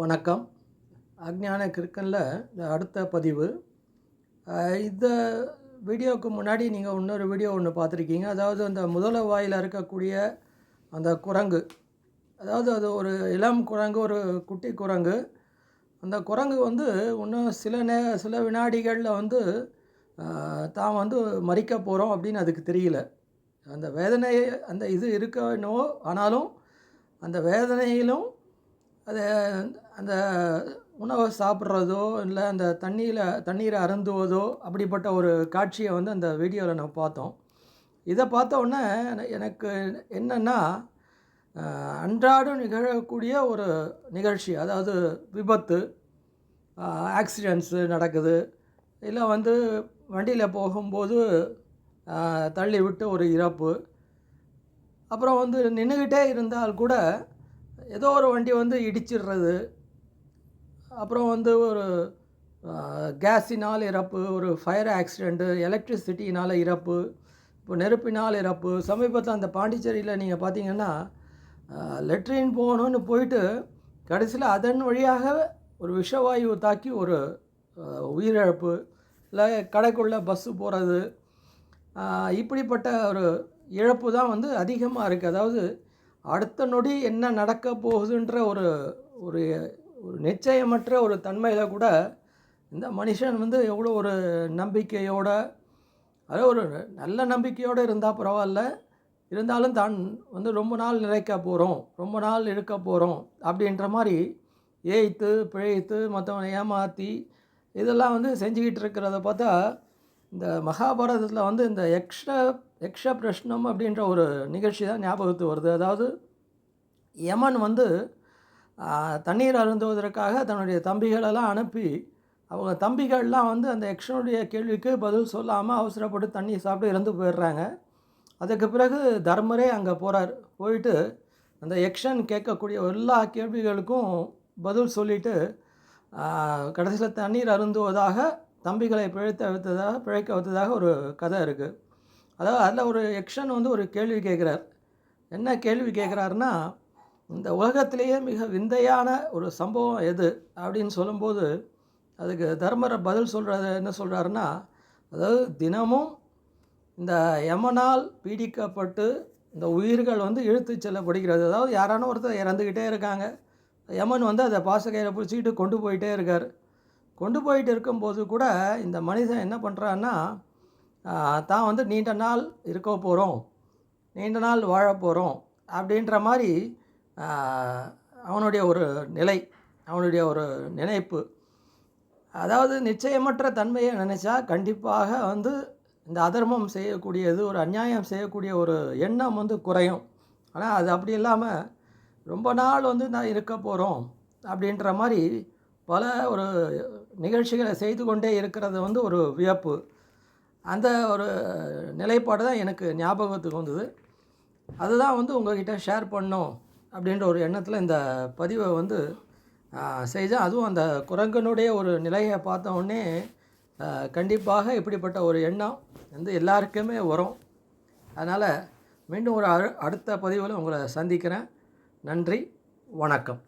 வணக்கம். அக்ஞான கிருக்கனில் இந்த அடுத்த பதிவு. இந்த வீடியோவுக்கு முன்னாடி நீங்கள் இன்னொரு வீடியோ ஒன்று பார்த்துருக்கீங்க. அதாவது அந்த முதல வாயில் இருக்கக்கூடிய அந்த குரங்கு. அதாவது அது ஒரு இளம் குரங்கு ஒரு குட்டி குரங்கு. அந்த குரங்கு வந்து இன்னும் சில நே சில வினாடிகளில் வந்து தான் வந்து மறிக்க போகிறோம் அப்படின்னு அதுக்கு தெரியல. அந்த வேதனை அந்த இது இருக்கணும் ஆனாலும் அந்த வேதனையிலும் அது அந்த உணவை சாப்பிட்றதோ இல்லை அந்த தண்ணியில் தண்ணீரை அருந்துவதோ அப்படிப்பட்ட ஒரு காட்சியை வந்து அந்த வீடியோவில் நம்ம பார்த்தோம். இதை பார்த்தோன்னே எனக்கு என்னென்னா அன்றாடம் நிகழக்கூடிய ஒரு நிகழ்ச்சி அதாவது விபத்து ஆக்சிடென்ட்ஸு நடக்குது. இல்லை வந்து வண்டியில் போகும்போது தள்ளி விட்டு ஒரு இறப்பு. அப்புறம் வந்து நின்றுக்கிட்டே இருந்தால் கூட ஏதோ ஒரு வண்டி வந்து இடிச்சிடுறது. அப்புறம் வந்து ஒரு கேஸினால் இறப்பு ஒரு ஃபயர் ஆக்சிடெண்ட்டு எலக்ட்ரிசிட்டினால் இறப்பு இப்போ நெருப்பினால் இறப்பு சமீபத்தில் அந்த பாண்டிச்சேரியில் நீங்கள் பார்த்தீங்கன்னா லெட்ரின் போகணுன்னு போயிட்டு கடைசியில் அதன் வழியாக ஒரு விஷவாயு தாக்கி ஒரு உயிரிழப்பு இல்லை கடைக்குள்ளே பஸ்ஸு போகிறது. இப்படிப்பட்ட ஒரு இழப்பு தான் வந்து அதிகமாக இருக்குது. அதாவது அடுத்த நொடி என்ன நடக்க போகுதுன்ற ஒரு ஒரு ஒரு நிச்சயமற்ற ஒரு தன்மையில் கூட இந்த மனுஷன் வந்து எவ்வளோ ஒரு நம்பிக்கையோட அதாவது ஒரு நல்ல நம்பிக்கையோடு இருந்தால் பரவாயில்ல இருந்தாலும் தான் வந்து ரொம்ப நாள் நிலைக்க போகிறோம் ரொம்ப நாள் இருக்க போகிறோம் அப்படின்ற மாதிரி ஏய்த்து பிழைத்து மற்றவனை ஏமாற்றி இதெல்லாம் வந்து செஞ்சுக்கிட்டு இருக்கிறத பார்த்தா இந்த மகாபாரதத்தில் வந்து இந்த யக்ஷ யக்ஷ பிரஷ்னம் அப்படின்ற ஒரு நிகழ்ச்சி தான் ஞாபகத்துக்கு வருது. அதாவது யமன் வந்து தண்ணீர் அருந்துவதற்காக தன்னுடைய தம்பிகளெல்லாம் அனுப்பி அவங்க தம்பிகள்லாம் வந்து அந்த யக்ஷனுடைய கேள்விக்கு பதில் சொல்லாமல் அவசரப்பட்டு தண்ணி சாப்பிட்டு இறந்து போயிடுறாங்க. அதுக்கு பிறகு தர்மரே அங்கே போகிறார் போயிட்டு அந்த யக்ஷன் கேட்கக்கூடிய எல்லா கேள்விகளுக்கும் பதில் சொல்லிவிட்டு கடைசியில் தண்ணீர் அருந்துவதாக தம்பிகளை பிழைத்த வைத்ததாக பிழைக்க வைத்ததாக ஒரு கதை இருக்குது அதாவது அதில் ஒரு யக்ஷன் வந்து ஒரு கேள்வி கேட்குறார். என்ன கேள்வி கேட்குறாருன்னா இந்த உலகத்திலேயே மிக விந்தையான ஒரு சம்பவம் எது அப்படின்னு சொல்லும்போது அதுக்கு தர்மரை பதில் சொல்கிறது என்ன சொல்கிறாருன்னா அதாவது தினமும் இந்த யமனால் பீடிக்கப்பட்டு இந்த உயிர்கள் வந்து இழுத்து செல்லப்படுகிறது. அதாவது யாரான ஒருத்தர் இறந்துக்கிட்டே இருக்காங்க. யமன் வந்து அதை பாசக்கையில் பிடிச்சிக்கிட்டு கொண்டு போயிட்டே இருக்கார். கொண்டு போயிட்டு இருக்கும்போது கூட இந்த மனிதன் என்ன பண்ணுறான்னா தான் வந்து நீண்ட நாள் இருக்க போகிறோம் நீண்ட நாள் வாழ போகிறோம் அப்படின்ற மாதிரி அவனுடைய ஒரு நிலை அவனுடைய ஒரு நினைப்பு. அதாவது நிச்சயமற்ற தன்மையை நினச்சா கண்டிப்பாக வந்து இந்த அதர்மம் செய்யக்கூடியது ஒரு அநியாயம் செய்யக்கூடிய ஒரு எண்ணம் வந்து குறையும். ஆனால் அது அப்படி இல்லாமல் ரொம்ப நாள் வந்து நான் இருக்க போகிறோம் அப்படின்ற மாதிரி பல ஒரு நிகழ்ச்சிகளை செய்து கொண்டே இருக்கிறது வந்து ஒரு வியப்பு. அந்த ஒரு நிலைப்பாடு தான் எனக்கு ஞாபகத்துக்கு வந்தது. அதுதான் வந்து உங்கள்கிட்ட ஷேர் பண்ணும் அப்படின்ற ஒரு எண்ணத்தில் இந்த பதிவை வந்து செய்தேன். அதுவும் அந்த குரங்கனுடைய ஒரு நிலையை பார்த்தோடனே கண்டிப்பாக இப்படிப்பட்ட ஒரு எண்ணம் வந்து எல்லாருக்குமே வரும். அதனால் மீண்டும் ஒரு அடுத்த பதிவில் உங்களை சந்திக்கிறேன். நன்றி வணக்கம்.